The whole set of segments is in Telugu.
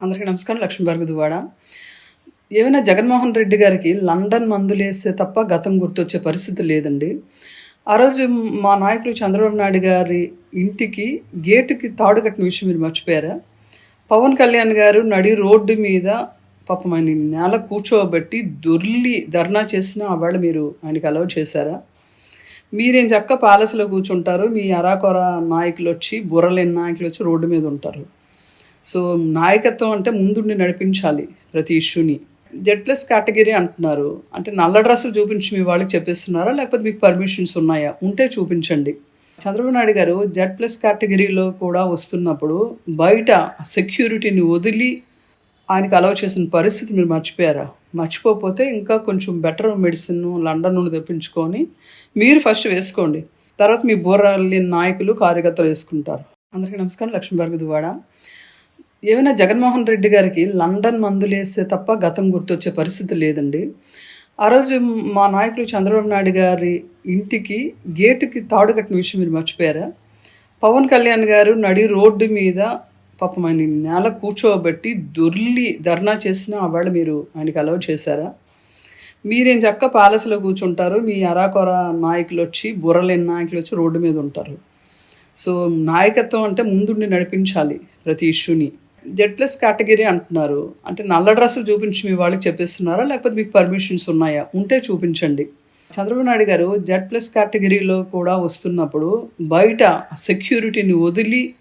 అందరికీ నమస్కారం. లక్ష్మీభార్గ దువాడ ఏమైనా జగన్మోహన్ రెడ్డి గారికి లండన్ మందులు వేస్తే తప్ప గతం గుర్తొచ్చే పరిస్థితి లేదండి. ఆ రోజు మా నాయకులు చంద్రబాబు నాయుడు గారి ఇంటికి గేటుకి తాడు కట్టిన విషయం మీరు మర్చిపోయారా? పవన్ కళ్యాణ్ గారు నడి రోడ్డు మీద పాపం ఆయన నేల కూర్చోబెట్టి దొర్లి ధర్నా చేసిన ఆవేళ మీరు ఆయనకి అలవ్ చేశారా? మీరేం చక్క ప్యాలెస్లో కూర్చుంటారు మీ అరాకొర నాయకులు వచ్చి బుర్రలేని నాయకులు వచ్చి రోడ్డు మీద ఉంటారు. సో నాయకత్వం అంటే ముందుండి నడిపించాలి ప్రతి ఇష్యూని. జెడ్ ప్లస్ కేటగిరీ అంటున్నారు. అంటే నల్ల డ్రెస్సులు చూపించి మీ వాళ్ళకి చెప్పిస్తున్నారా? లేకపోతే మీకు పర్మిషన్స్ ఉన్నాయా? ఉంటే చూపించండి. చంద్రబాబు నాయుడు గారు జెడ్ ప్లస్ కేటగిరీలో కూడా వస్తున్నప్పుడు బయట సెక్యూరిటీని వదిలి ఆయనకి అలవ్ చేసిన పరిస్థితి మీరు మర్చిపోయారా? మర్చిపోతే ఇంకా కొంచెం బెటర్ మెడిసిన్ లండన్ నుండి తెప్పించుకొని మీరు ఫస్ట్ వేసుకోండి. తర్వాత మీ బోర్రల్లి నాయకులు కార్యకర్తలు వేసుకుంటారు. అందరికీ నమస్కారం. లక్ష్మీభార్గ దువాడ ఏమైనా జగన్మోహన్ రెడ్డి గారికి లండన్ మందులు వేస్తే తప్ప గతం గుర్తొచ్చే పరిస్థితి లేదండి. ఆ రోజు మా నాయకులు చంద్రబాబు నాయుడు గారి ఇంటికి గేటుకి తాడు కట్టిన విషయం మీరు మర్చిపోయారా? పవన్ కళ్యాణ్ గారు నడి రోడ్డు మీద పాపం ఆయన నేల కూర్చోబెట్టి దొర్లి ధర్నా చేసిన ఆవేళ మీరు ఆయనకి అలవ్ చేశారా? మీరేం చక్క ప్యాలెస్లో కూర్చుంటారు మీ అరాకొర నాయకులు వచ్చి బుర్రలేని నాయకులు వచ్చి రోడ్డు మీద ఉంటారు. సో నాయకత్వం అంటే ముందుండి నడిపించాలి ప్రతి ఇష్యూని. జెడ్ ప్లస్ కేటగిరీ అంటున్నారు. అంటే నల్ల డ్రెస్సులు చూపించి మీ వాళ్ళకి చెప్పిస్తున్నారా? లేకపోతే మీకు పర్మిషన్స్ ఉన్నాయా? ఉంటే చూపించండి. చంద్రబాబు నాయుడు గారు జెడ్ ప్లస్ కేటగిరీలో కూడా వస్తున్నప్పుడు బయట సెక్యూరిటీని వదిలి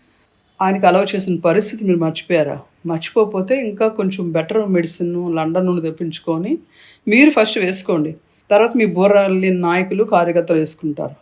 ఆయనకి అలవ్ చేసిన పరిస్థితి మీరు మర్చిపోయారా? మర్చిపోతే ఇంకా కొంచెం బెటర్ మెడిసిన్ లండన్ నుండి తెప్పించుకొని మీరు ఫస్ట్ వేసుకోండి. తర్వాత మీ బోర్రల్లి నాయకులు కార్యకర్తలు వేసుకుంటారు.